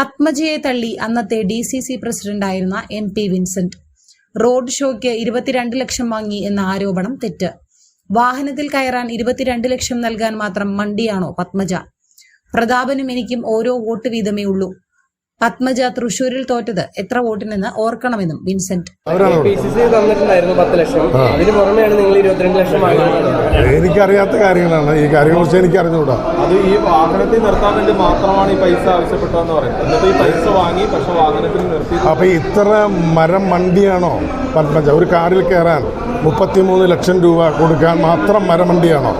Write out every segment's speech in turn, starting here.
പത്മജയെ തള്ളി അന്നത്തെ D C C പ്രസിഡന്റായിരുന്ന എം പി വിൻസെന്റ്. റോഡ് ഷോയ്ക്ക് ഇരുപത്തിരണ്ട് ലക്ഷം വാങ്ങി എന്ന ആരോപണം തെറ്റ്. വാഹനത്തിൽ കയറാൻ ഇരുപത്തിരണ്ട് ലക്ഷം നൽകാൻ മാത്രം മണ്ടിയാണോ പത്മജ? പ്രതാപനും എനിക്കും ഓരോ വോട്ട് വീതമേ ഉള്ളൂ. പത്മജ തൃശൂരിൽ തോറ്റത്. എത്ര വോട്ടിനെന്ന് ഓർക്കണമെന്നും വിൻസെന്റ്. എനിക്കറിയാത്ത കാര്യങ്ങളാണ്. ഈ കാര്യങ്ങളെക്കുറിച്ച് എനിക്ക് അറിഞ്ഞുകൂടാ അത് ഈ വാഹനത്തിൽ നിർത്താൻ വേണ്ടി മാത്രമാണ് ഈ പൈസ ആവശ്യപ്പെട്ടതെന്ന് പറയുന്നത് ഈ പൈസ വാങ്ങി പക്ഷെ വാഹനത്തിൽ നിർത്തി. അപ്പൊ ഇത്ര മരം മണ്ടിയാണോ പത്മജ? ഒരു കാറിൽ കയറാൻ മുപ്പത്തിമൂന്ന് ലക്ഷം രൂപ കൊടുക്കാൻ മാത്രം മരം മണ്ടിയാണോ?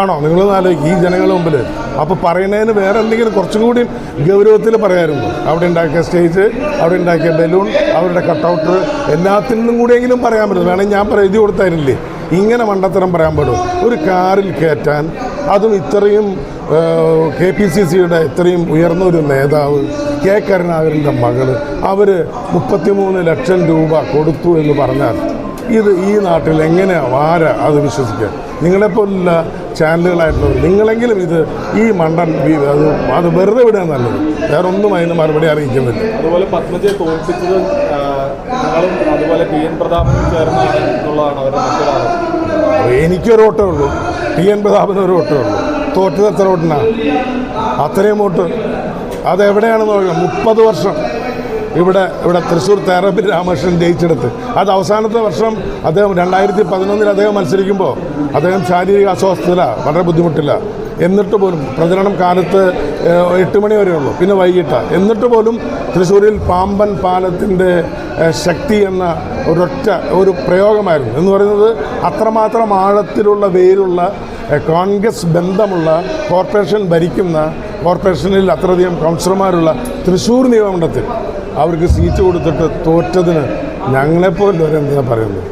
ആണോ? നിങ്ങൾ ആലോചിക്കും. ഈ ജനങ്ങളുടെ മുമ്പിൽ അപ്പോൾ പറയുന്നതിന് വേറെ എന്തെങ്കിലും കുറച്ചും കൂടി ഗൗരവത്തിൽ പറയാമായിരുന്നു അവിടെ ഉണ്ടാക്കിയ സ്റ്റേജ് അവിടെ ഉണ്ടാക്കിയ ബലൂൺ അവരുടെ കട്ടൗട്ട് എല്ലാത്തിൽ നിന്നും കൂടിയെങ്കിലും പറയാൻ പറ്റും. വേണമെങ്കിൽ ഞാൻ പറയാം എഴുതി കൊടുത്തായിരുന്നില്ലേ ഇങ്ങനെ മണ്ടത്തരം പറയാൻ പാടും ഒരു കാറിൽ കയറ്റാൻ അതും ഇത്രയും കെ പി സി സിയുടെ ഇത്രയും ഉയർന്ന ഒരു നേതാവ് കെ കരുണാകരന്റെ മകൾ അവർ മുപ്പത്തിമൂന്ന് ലക്ഷം രൂപ കൊടുത്തു എന്ന് പറഞ്ഞാൽ ഇത് ഈ നാട്ടിൽ എങ്ങനെയാണ് ആരാ അത് വിശ്വസിക്കുക? നിങ്ങളെപ്പോലുള്ള ചാനലുകളായിട്ടുള്ളത് നിങ്ങളെങ്കിലും ഇത് ഈ മണ്ടൻ അത് അത് വെറുതെ വിടുക നല്ലത്. വേറെ ഒന്നും അതിന് മറുപടി അറിയിക്കുന്നില്ല. അതുപോലെ പത്മജയെ തോൽപ്പിച്ചത് അതുപോലെ പി എൻ പ്രതാപനും ചേർന്നാണ് എന്നുള്ളതാണ് അവരുടെ എനിക്കൊരു ഓട്ടേ ഉള്ളൂ. പി എൻ പ്രതാപന് ഒരു ഓട്ടേ ഉള്ളൂ. തോറ്റത് എത്ര ഓട്ടിനാണ് അത്രയും വോട്ട്. അതെവിടെയാണെന്ന് പറയുക മുപ്പത് വർഷം. ഇവിടെ ഇവിടെ തൃശ്ശൂർ തേറപ്പിൽ രാമകൃഷ്ണൻ ജയിച്ചെടുത്ത്. അത് അവസാനത്തെ വർഷം അദ്ദേഹം രണ്ടായിരത്തി പതിനൊന്നിൽ അദ്ദേഹം മത്സരിക്കുമ്പോൾ അദ്ദേഹം ശാരീരിക അസ്വസ്ഥത വളരെ ബുദ്ധിമുട്ടില്ല. എന്നിട്ട് പോലും പ്രചരണം കാലത്ത് എട്ട് മണി വരെ ഉള്ളൂ പിന്നെ വൈകിട്ട്. എന്നിട്ട് പോലും തൃശ്ശൂരിൽ പാമ്പൻ പാലത്തിന്റെ ശക്തി എന്ന ഒരൊറ്റ ഒരു പ്രയോഗമായിരുന്നു. എന്ന് പറയുന്നത് അത്രമാത്രം ആഴത്തിലുള്ള വേരുള്ള കോൺഗ്രസ് ബന്ധമുള്ള കോർപ്പറേഷൻ ഭരിക്കുന്ന കോർപ്പറേഷനിൽ അത്രയധികം കൗൺസിലർമാരുള്ള തൃശ്ശൂർ നിയമമണ്ഡലത്തിൽ അവർക്ക് സീറ്റ് കൊടുത്തിട്ട് തോറ്റതിന് ഞങ്ങളെപ്പോലെ വരെ പറയുന്നത്?